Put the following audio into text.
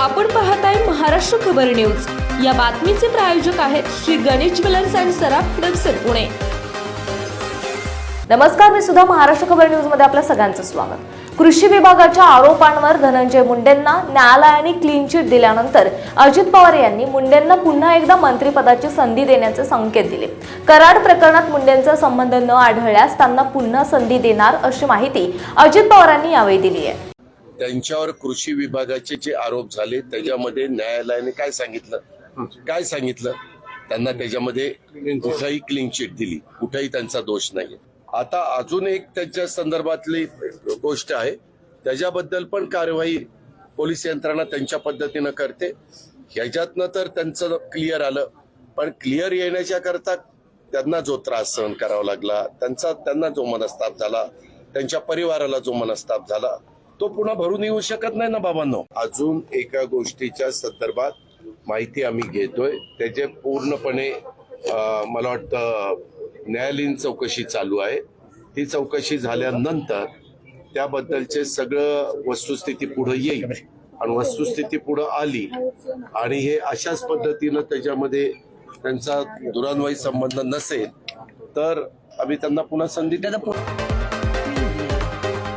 आपण पाहताय महाराष्ट्र खबर न्यूज. या बातमीचे प्रायोजक आहेत श्री गणेश ज्वेलर्स अँड सराफ हडपसर पुणे. नमस्कार मी सुद्धा महाराष्ट्र खबर न्यूजमध्ये आपल्या सगळ्यांचं स्वागत. कृषी विभागाच्या आरोपांवर धनंजय मुंडेंना न्यायालयाने क्लीन चिट दिल्यानंतर अजित पवार यांनी मुंडेंना पुन्हा एकदा मंत्रिपदाची संधी देण्याचे संकेत दिले. कराड प्रकरणात मुंडेंचा संबंध न आढळल्यास त्यांना पुन्हा संधी देणार अशी माहिती अजित पवारांनी यावेळी दिली आहे. त्यांच्यावर कृषी विभागाचे जे आरोप झाले त्याच्यामध्ये न्यायालयाने काय सांगितलं? काय सांगितलं? त्यांना त्याच्यामध्ये कुठंही क्लीन चिट दिली. कुठेही त्यांचा दोष नाही आता अजून एक त्यांच्या संदर्भातली गोष्ट आहे. त्याच्याबद्दल पण कारवाई पोलीस यंत्रणा त्यांच्या पद्धतीनं करते. ह्याच्यातनं तर त्यांचं क्लिअर आलं. पण क्लिअर येण्याच्या करता त्यांना जो त्रास सहन करावा लागला त्यांचा त्यांना जो मनस्ताप झाला त्यांच्या परिवाराला जो मनस्ताप झाला तो पुन्हा भरून येऊ शकत नाही ना बाबांनो. अजून एका गोष्टीच्या संदर्भात माहिती आम्ही घेतोय. त्याचे पूर्णपणे मला वाटतं न्यायालयीन चौकशी चालू आहे. ती चौकशी झाल्यानंतर त्याबद्दलचे सगळं वस्तुस्थिती पुढे येईल आणि वस्तुस्थिती पुढे आली आणि हे अशाच पद्धतीनं त्याच्यामध्ये त्यांचा दुरान्वयी संबंध नसेल तर आम्ही त्यांना पुन्हा संधी